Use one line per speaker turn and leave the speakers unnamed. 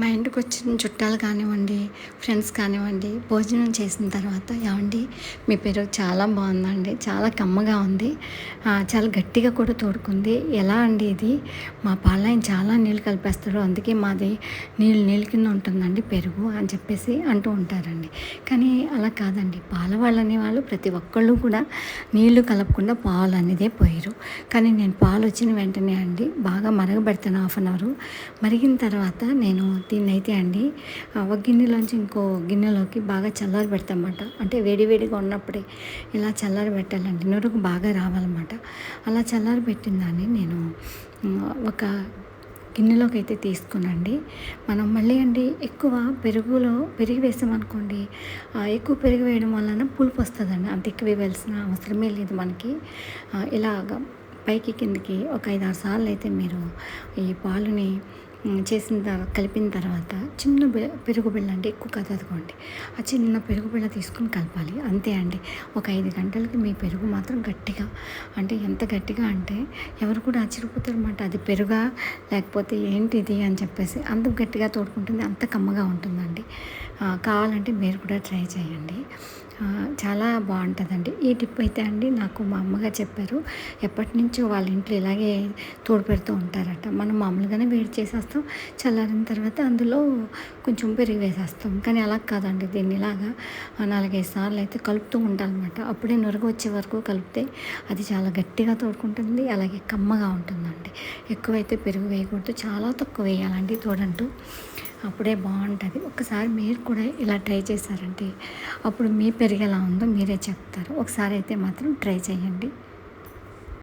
మా ఇంటికి వచ్చిన చుట్టాలు కానివ్వండి ఫ్రెండ్స్ కానివ్వండి భోజనం చేసిన తర్వాత ఏమండి మీ పెరుగు చాలా బాగుందండి చాలా కమ్మగా ఉంది చాలా గట్టిగా కూడా తోడుకుంది. ఎలా అండి ఇది? మా పాలైన చాలా నీళ్ళు కలిపేస్తారు అందుకే మాది నీళ్ళు నీళ్ళ కింద ఉంటుందండి పెరుగు అని చెప్పేసి అంటూ ఉంటారండి. కానీ అలా కాదండి పాల వాళ్ళు అనేవాళ్ళు ప్రతి ఒక్కళ్ళు కూడా నీళ్ళు కలపకుండా పాలు అనేదే పోయారు. కానీ నేను పాలు వచ్చిన వెంటనే అండి బాగా మరగబెడతాను హాఫ్ అన్ అవర్. మరిగిన తర్వాత నేను దీన్ని అయితే అండి ఒక గిన్నెలోంచి ఇంకో గిన్నెలోకి బాగా చల్లారి పెడతామన్నమాట. అంటే వేడివేడిగా ఉన్నప్పుడే ఇలా చల్లారి పెట్టాలండి. నురుగు బాగా రావాలన్నమాట. అలా చల్లారి పెట్టిన దాన్ని నేను ఒక గిన్నెలోకి అయితే తీసుకునండి మనం మళ్ళీ అండి ఎక్కువ పెరుగులో పెరిగి వేసామనుకోండి ఎక్కువ పెరుగు వేయడం వలన పులుపు వస్తుందండి. అంత ఎక్కువ వేయాల్సిన అవసరమే లేదు మనకి. ఇలాగ పైకి కిందకి ఒక ఐదు ఆరు సార్లు అయితే మీరు ఈ పాలుని చేసిన తర్వాత కలిపిన తర్వాత చిన్న పెరుగు బిళ్ళ అంటే ఎక్కువ కదకోండి ఆ చిన్న పెరుగు బిళ్ళ తీసుకుని కలపాలి. అంతే అండి. ఒక ఐదు గంటలకి మీ పెరుగు మాత్రం గట్టిగా అంటే ఎంత గట్టిగా అంటే ఎవరు కూడా ఆశ్చర్యపోతారు అనమాట అది పెరుగా లేకపోతే ఏంటిది అని చెప్పేసి అంత గట్టిగా తోడుకుంటుంది అంత కమ్మగా ఉంటుందండి. కావాలంటే మీరు కూడా ట్రై చేయండి. చాలా బాగుంటుందండి. ఈ టిప్ అయితే అండి నాకు మా అమ్మగారు చెప్పారు. ఎప్పటి నుంచో వాళ్ళ ఇంట్లో ఇలాగే తోడు పెడుతూ ఉంటారట. మనం మామూలుగానే వేడి చేసేస్తాం చల్లారిన తర్వాత అందులో కొంచెం పెరిగి వేసేస్తాం. కానీ అలా కాదండి దీన్ని ఇలాగా నాలుగైదు సార్లు అయితే కలుపుతూ ఉండాలన్నమాట. అప్పుడే నురగ వచ్చే వరకు కలిపితే అది చాలా గట్టిగా తోడుకుంటుంది అలాగే కమ్మగా ఉంటుందండి. ఎక్కువైతే పెరుగు వేయకూడదు చాలా తక్కువ వేయాలండి తోడంటూ. అప్పుడే బాగుంటుంది. ఒకసారి మీరు కూడా ఇలా ట్రై చేశారంటే అప్పుడు మీ పెరుగు ఎలా ఉందో మీరే చెప్తారు. ఒకసారి అయితే మాత్రం ట్రై చేయండి.